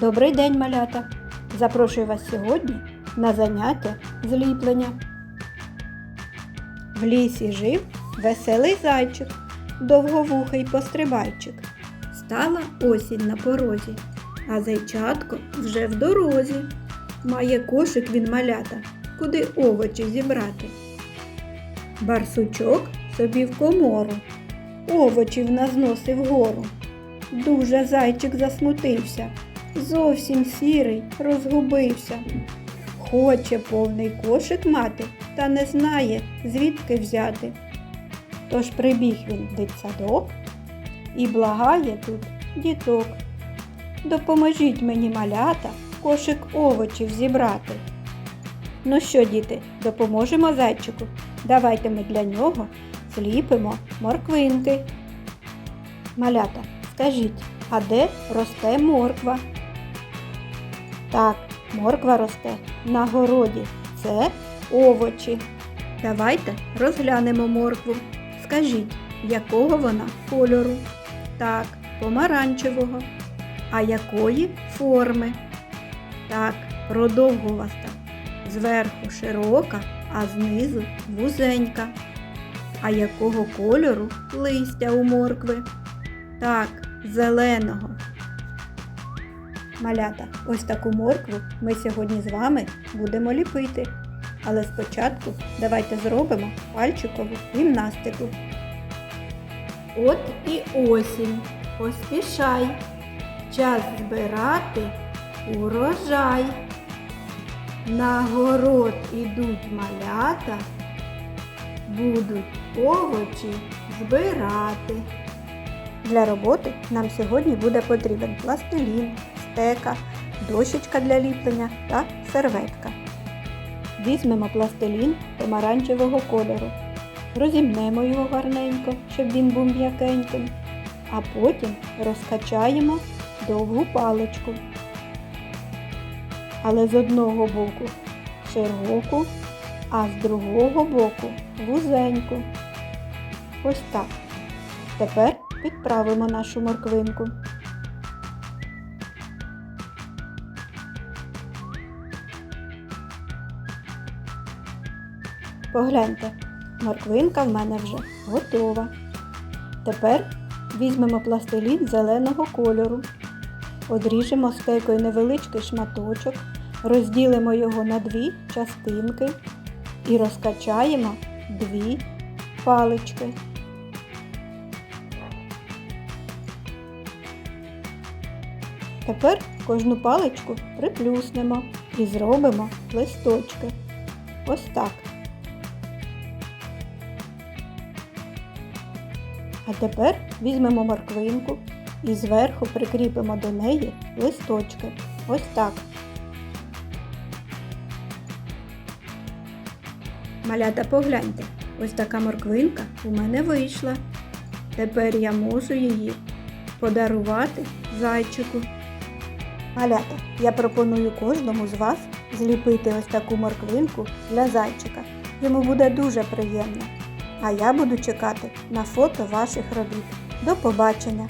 Добрий день, малята! Запрошую вас сьогодні на заняття з ліплення. В лісі жив веселий зайчик, довговухий пострибайчик. Стала осінь на порозі, а зайчатко вже в дорозі. Має кошик він малята, куди овочі зібрати. Барсучок собі в комору, овочів назносив гору. Дуже зайчик засмутився, зовсім сірий, розгубився. Хоче повний кошик мати, та не знає, звідки взяти. Тож прибіг він в дитсадок і благає тут діток. Допоможіть мені малята кошик овочів зібрати. Ну що, діти, допоможемо зайчику? Давайте ми для нього зліпимо морквинки. Малята, скажіть, а де росте морква? Так, морква росте на городі. Це овочі. Давайте розглянемо моркву. Скажіть, якого вона кольору? Так, помаранчевого. А якої форми? Так, продовгуваста. Зверху широка, а знизу вузенька. А якого кольору листя у моркви? Так, зеленого. Малята, ось таку моркву ми сьогодні з вами будемо ліпити. Але спочатку давайте зробимо пальчикову гімнастику. От і осінь. Поспішай. Час збирати урожай. На город ідуть малята, будуть овочі збирати. Для роботи нам сьогодні буде потрібен пластилін, стека, дощечка для ліплення та серветка. Візьмемо пластилін помаранчевого кольору, розімнемо його гарненько, щоб він був м'якеньким, а потім розкачаємо довгу паличку. Але з одного боку широку, а з другого боку вузеньку. Ось так. Тепер підправимо нашу морквинку. Погляньте, морквинка в мене вже готова. Тепер візьмемо пластилін зеленого кольору, одріжемо стекою невеличкий шматочок, розділимо його на дві частинки і розкачаємо дві палички. Тепер кожну паличку приплюснемо і зробимо листочки. Ось так. А тепер візьмемо морквинку і зверху прикріпимо до неї листочки. Ось так. Малята, погляньте, ось така морквинка у мене вийшла. Тепер я можу її подарувати зайчику. Малята, я пропоную кожному з вас зліпити ось таку морквинку для зайчика. Йому буде дуже приємно. А я буду чекати на фото ваших робіт. До побачення!